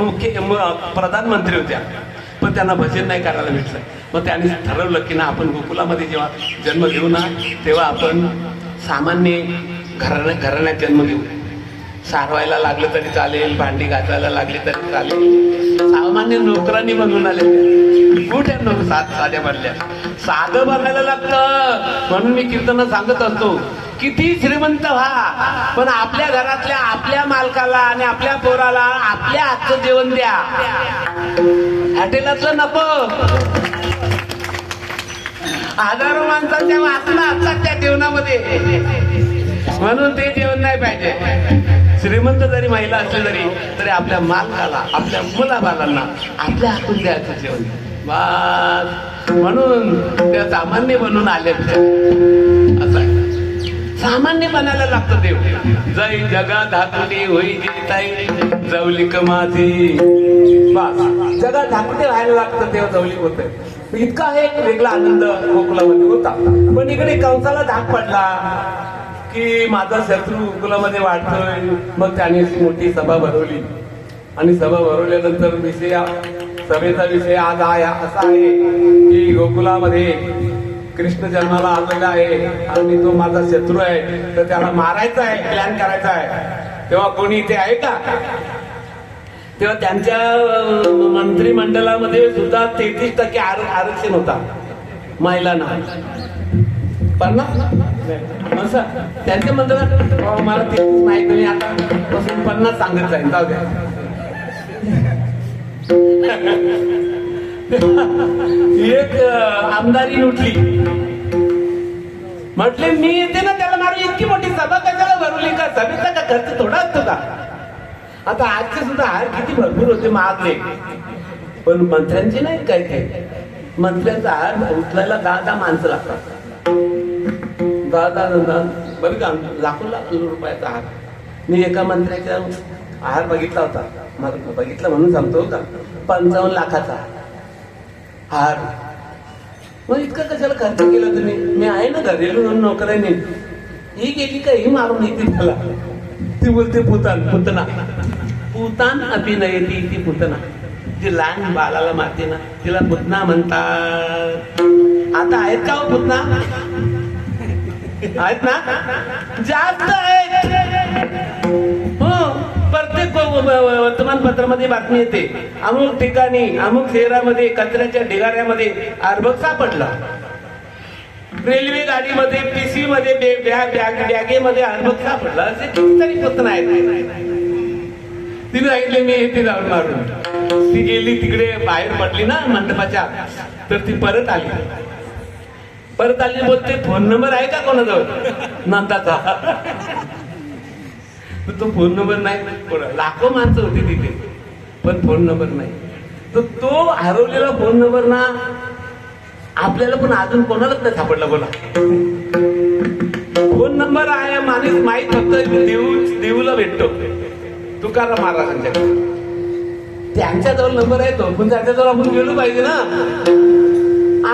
मुख्य प्रधानमंत्री होत्या. पण त्यांना भजन नाही करायला भेटलं. मग त्यांनी ठरवलं की ना आपण गोकुलामध्ये जेव्हा जन्म घेऊ ना तेव्हा आपण सामान्य घराण्या घराण्यात जन्म घेऊ. सारवायला लागलं तरी चालेल भांडी घासायला लागली तरी चालेल. सामान्य नोकरांनी म्हणून आले कुठे नोक सात साध्या बनल्या. साधं बनायला लागतं. म्हणून मी कीर्तन सांगत असतो किती श्रीमंत व्हा. पण आपल्या घरातल्या आपल्या मालकाला आणि आपल्या पोराला आपल्या हातचं जेवण द्या. हॉटेलातलं नको. हजारो माणसांच्या वाचना असतात त्या जेवणामध्ये म्हणून ते जेवण नाही पाहिजे. श्रीमंत जरी महिला असली तरी तरी आपल्या मालकाला आपल्या मुलाबालांना आपल्या हातून द्यायचं जेवण. बस. म्हणून त्या सामान्य बनून आले असं आहे. सामान्य बनायला लागतं देव. जय जगा धाकुटी होई ताई जवलिक माझी. बस. जगा धाकुटे व्हायला लागतं तेव्हा जवलिक होत इतका एक वेगळा आनंद गोकुलामध्ये होता. पण इकडे कंसाला धाक पडला की माझा शत्रू गोकुलामध्ये वाढतोय. मग त्याने अशी मोठी सभा भरवली. आणि सभा भरवल्यानंतर विषय सभेचा विषय आज आहे असा आहे की गोकुलामध्ये कृष्ण जन्माला आलेला आहे आणि तो माझा शत्रू आहे तर त्याला मारायचा आहे प्लॅन करायचा आहे. तेव्हा कोणी इथे आहे का? तेव्हा त्यांच्या मंत्रिमंडळामध्ये सुद्धा तेहतीस टक्के आर- आरक्षण होता. महिलांना. पन्नास? हो, त्यांच्या मंडळात मला तेहतीस माहीत नाही आता. पासून पन्नास सांगत जाईल जाऊ द्या एक आमदारी उठली म्हटले मी येते ना त्याला मारू इतकी मोठी सभा कशाला भरवली का सभेचा का खर्च थोडा असतो का? आता आजचे सुद्धा हार किती भरपूर होते महागले. पण मंत्र्यांचे नाही काय काय मंत्र्यांचा हार उचलायला दहा दहा माणसं लागतात. दहा दहा दहा बरं का लाखो लाख रुपयाचा हार. मी एका मंत्र्याचा आहार बघितला होता. मला बघितला म्हणून सांगतो का. पंचावन्न लाखाचा हार. मग इतकं कशाला खर्च केला तुम्ही? मी आहे ना घरेलू म्हणून नोकऱ्याने ही गेली का ही मारून येते त्याला. ती बोलते पुतान पुतना. पुतान अभिनयती ती पुतना. जी लहान बालाला मारते ना तिला पुतना म्हणतात. आता आहेत का हो पुतना? आहेत ना. जास्त आहेत. वर्तमानपत्रामध्ये बातमी येते. अमुक ठिकाणी अमुक शहरामध्ये कचऱ्याच्या ढिगाऱ्यामध्ये अर्भक सापडला. रेल्वे गाडीमध्ये पीसी मध्ये बॅग- बॅगेमध्ये अर्भक सापडला. असे कितीतरी पत्र आहेत. तिने सांगितले मी येते जाऊन मारून ती गेली तिकडे बाहेर पडली ना मंडपाच्या. तर ती परत आली. परत आली बोलते फोन नंबर आहे का कोणाजवळ? नंदाचा. तो फोन नंबर नाही. लाखो माणसं होती तिथे. पण फोन नंबर नाही. तर तो हरवलेला फोन नंबर ना आपल्याला पण अजून कोणालाच नाही सापडला बोला. फोन नंबर आहे माणूस माहीत फक्त देऊ देऊला भेटतो. तुकाराम महाराजांच्याकडे त्यांच्याजवळ नंबर आहे तो पण त्यांच्याजवळ आपण गेलो पाहिजे ना.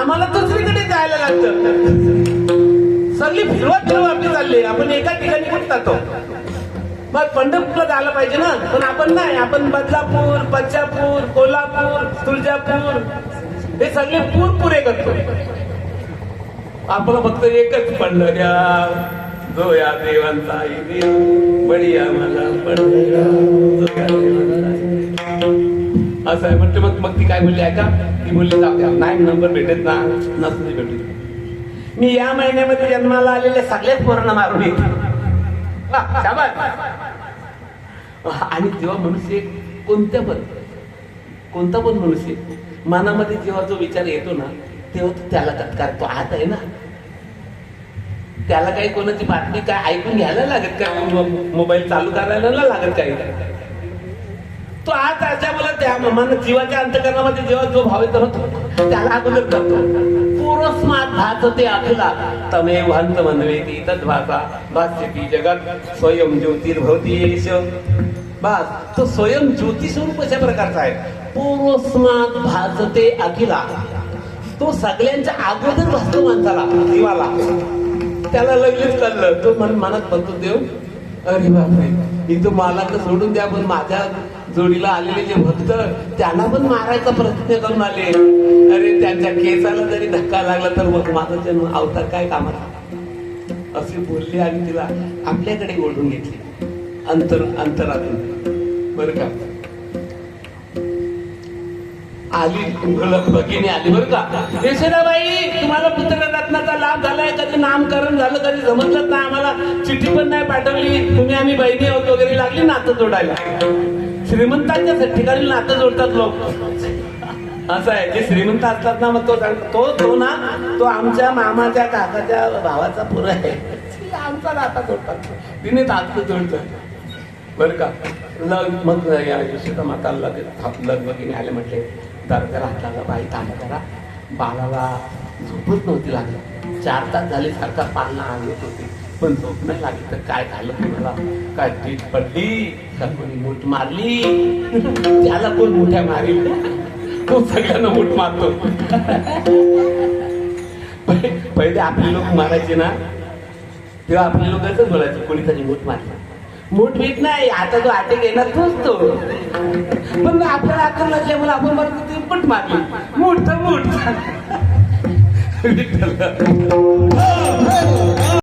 आम्हाला दुसरीकडे जायला लागतं. सगळी फिरवत फिरवत आपली चालली आपण एका ठिकाणी कुठे जातो. मग पंढरपूरला जायला पाहिजे ना? पण आपण नाही. आपण बदलापूर बच्चापूर कोल्हापूर तुळजापूर हे सगळे पूर पुरे करतो. आपला फक्त एकच पंढऱ्या. जो या देवांचा बळी आम्हाला पंढऱ्या. असं आहे. म्हणते मग मग ती काय बोलली? ऐका. ती बोलली जाऊ द्या. नाही नंबर भेटत ना. नसू भेटत भेटू मी या महिन्यामध्ये जन्माला आलेल्या सगळ्याच पोरांना मारून येते. शाबास. आणि जेव्हा मनुष्य कोणत्या पण कोणता पण मनुष्य मनामध्ये जेव्हा जो विचार येतो ना तेव्हा तो त्याला तत्कार तो आत आहे ना त्याला काही कोणाची बातमी काय ऐकून घ्यायला लागत काय मोबाईल चालू करायला नाही लागत काही? तो आज त्याच्यामुळे त्या मन जीवाच्या अंतकरणामध्ये जेव्हा जो भाव येतो त्याला अगोदर करतो. पूर्वस्मात भात ते अखिला। तमे वहंत मनवेती तद भाषा भाष्यती जगत स्वयं ज्योतिर्भवती येश बस तो स्वयं ज्योती स्वरूप अशा प्रकारचा आहे। पूर्वस्मात भासते अखिला। तो सगळ्यांच्या अगोदर भासतो माणसाला जीवाला। त्याला लगेच कळलं तो मन मनात म्हणतो देव अरे बापरे इथं मला तर सोडून द्या पण माझ्या जोडीला आलेले जे भक्त त्यांना पण मारायचा प्रयत्न करून आले. अरे त्यांच्या केसाला जरी धक्का लागला तर मग माझा जन्म अवतार काय कामाला असे बोलले आणि तिला आपल्याकडे ओढून घेतली. अंतर अंतरातून. बर का? आली भगिनी आली बरं का? यशोदाबाई तुम्हाला पुत्र रत्नाचा लाभ झालाय कधी नामकरण झालं कधी समजलं ना आम्हाला. चिठ्ठी पण नाही पाठवली. तुम्ही आम्ही बहिणी आहोत वगैरे लागली नातं जोडायला श्रीमंतांच्या ठिकाणी नातं जोडतात लोक. असं आहे. जे श्रीमंत असतात ना मग तो तो तो ना तो आमच्या मामाच्या काकाच्या भावाचा पुरा आहे. आमचा नाता जोडतात. तिने नातं जोडतं बरं का? लग मग या यशोदा माता लग लग वगैरे आले म्हटले. जरा हाताला बाई थांब करा बाळाला झोपच नव्हती लागली. चार तास झाले सारखा पालना आणत होती. पण झोप नाही लागली तर काय झालं तुम्हाला काय टीट पडली? का कोणी मूठ मारली? त्याला कोण मोठ्या मारील? तो सगळ्यांना मूठ मारतो. पहि- पहिले आपले लोक मारायचे ना तेव्हा आपले लोक असंच बोलायचे कोणीतरी मूठ मारली? मूठ भीत नाही आता जो आटे घेणार तोच तो. पण आपल्याला अक्कल नसल्यामुळे आपण मारतो ते मूठ मारली. मूठ तर मूठ. विठ्ठल. हो, हो.